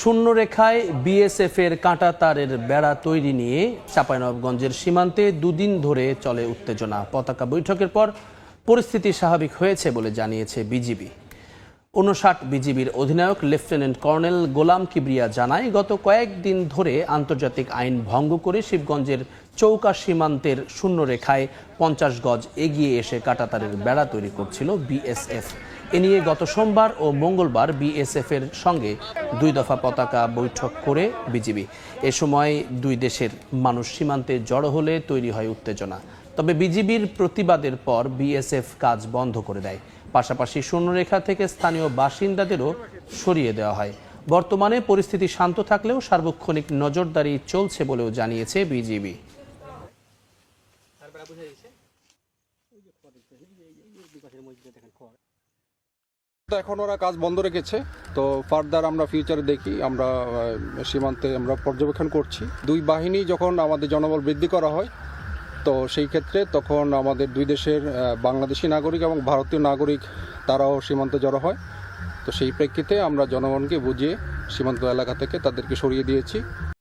শূন্যরেখায় BSF এর কাঁটা তারের বেড়া তৈরি নিয়ে চাঁপাইনবাবগঞ্জের সীমান্তে দুদিন ধরে চলে উত্তেজনা। পতাকা বৈঠকের পর পরিস্থিতি স্বাভাবিক হয়েছে বলে জানিয়েছে বিজিবি। উনষাট বিজিবির অধিনায়ক লেফটেন্যান্ট কর্নেল গোলাম কিবরিয়া জানায়, গত কয়েকদিন ধরে আন্তর্জাতিক আইন ভঙ্গ করে শিবগঞ্জের চৌকা সীমান্তের শূন্যরেখায় পঞ্চাশ গজ এগিয়ে এসে কাটাতারের বেড়া তৈরি করছিল বিএসএফ। এ নিয়ে গত সোমবার ও মঙ্গলবার বিএসএফ এর সঙ্গে দুই দফা পতাকা বৈঠক করে বিজিবি। এ সময় দুই দেশের মানুষ সীমান্তে জড়ো হলে তৈরি হয় উত্তেজনা। তবে বিজিবির প্রতিবাদের পর বিএসএফ কাজ বন্ধ করে দেয়। পাশাপাশি শূন্যরেখা থেকে স্থানীয় বাসিন্দাদেরও সরিয়ে দেওয়া হয়। বর্তমানে পরিস্থিতি শান্ত থাকলেও সার্বক্ষণিক নজরদারি চলছে বলেও জানিয়েছে বিজিবি। এখন ওরা কাজ বন্ধ রেখেছে। তো ফার্দার আমরা ফিউচারে দেখি, আমরা সীমান্তে আমরা পর্যবেক্ষণ করছি। দুই বাহিনী যখন আমাদের জনবল বৃদ্ধি করা হয় তো সেই ক্ষেত্রে তখন আমাদের দুই দেশের বাংলাদেশি নাগরিক এবং ভারতীয় নাগরিক, তারাও সীমান্তে জড়ো হয়। তো সেই প্রেক্ষিতে আমরা জনগণকে বুঝিয়ে সীমান্ত এলাকা থেকে তাদেরকে সরিয়ে দিয়েছি।